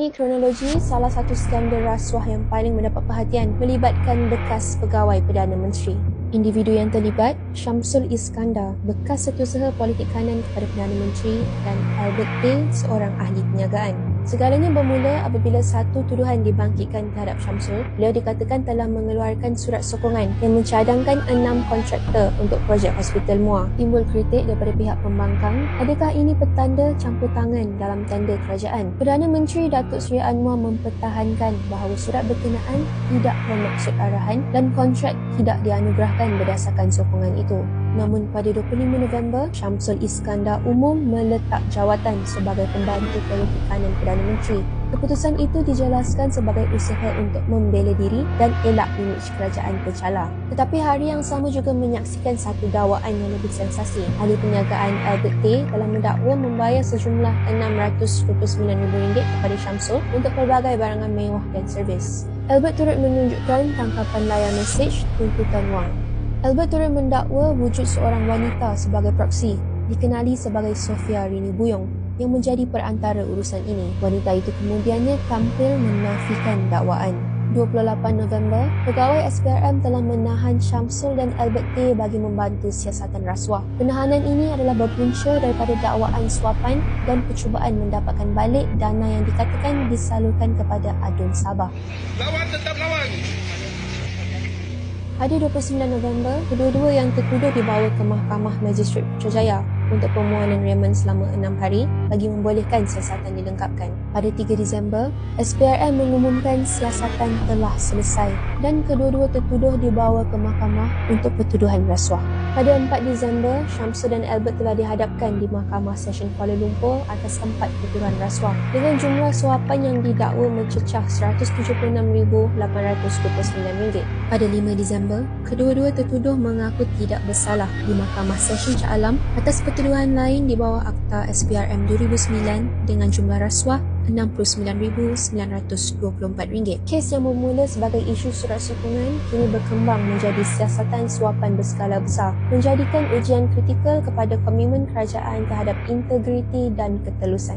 Ini kronologi salah satu skandal rasuah yang paling mendapat perhatian melibatkan bekas pegawai Perdana Menteri. Individu yang terlibat, Syamsul Iskandar, bekas setiausaha politik kanan kepada Perdana Menteri dan Albert A, seorang ahli perniagaan. Segalanya bermula apabila satu tuduhan dibangkitkan terhadap Syamsul. Beliau dikatakan telah mengeluarkan surat sokongan yang mencadangkan enam kontraktor untuk projek hospital MUA. Timbul kritik daripada pihak pembangkang, adakah ini petanda campur tangan dalam tender kerajaan? Perdana Menteri Datuk Seri Anwar mempertahankan bahawa surat berkenaan tidak bermaksud arahan dan kontrak tidak dianugerahkan berdasarkan sokongan itu. Namun pada 25 November, Syamsul Iskandar umum meletak jawatan sebagai pembantu politik kanan Perdana Menteri. Keputusan itu dijelaskan sebagai usaha untuk membela diri dan elak imej kerajaan tercala. Tetapi hari yang sama juga menyaksikan satu dakwaan yang lebih sensasi. Ahli perniagaan Albert Tay telah mendakwa membayar sejumlah RM629,000 kepada Syamsul untuk pelbagai barangan mewah dan servis. Albert turut menunjukkan tangkapan layar mesej tuntutan wang. Albert turut mendakwa wujud seorang wanita sebagai proksi, dikenali sebagai Sofia Rini Buyong yang menjadi perantara urusan ini. Wanita itu kemudiannya tampil menafikan dakwaan. 28 November, pegawai SPRM telah menahan Syamsul dan Albert Tay bagi membantu siasatan rasuah. Penahanan ini adalah berpunca daripada dakwaan suapan dan percubaan mendapatkan balik dana yang dikatakan disalurkan kepada Adun Sabah. Lawan tetap lawan. Pada 29 November, kedua-dua yang tertuduh dibawa ke Mahkamah Magistrate Putrajaya untuk permohonan remen selama enam hari bagi membolehkan siasatan dilengkapkan. Pada 3 Disember, SPRM mengumumkan siasatan telah selesai dan kedua-dua tertuduh dibawa ke mahkamah untuk pertuduhan rasuah. Pada 4 Disember, Syamsul dan Albert telah dihadapkan di Mahkamah Session Kuala Lumpur atas empat pertuduhan rasuah dengan jumlah suapan yang didakwa mencecah RM176,829. Pada 5 Disember, kedua-dua tertuduh mengaku tidak bersalah di Mahkamah Session Shah Alam atas pertuduhan lain di bawah Akta SPRM 2009 dengan jumlah rasuah RM69,924. Kes yang bermula sebagai isu surat sokongan kini berkembang menjadi siasatan suapan berskala besar, menjadikan ujian kritikal kepada komitmen kerajaan terhadap integriti dan ketelusan.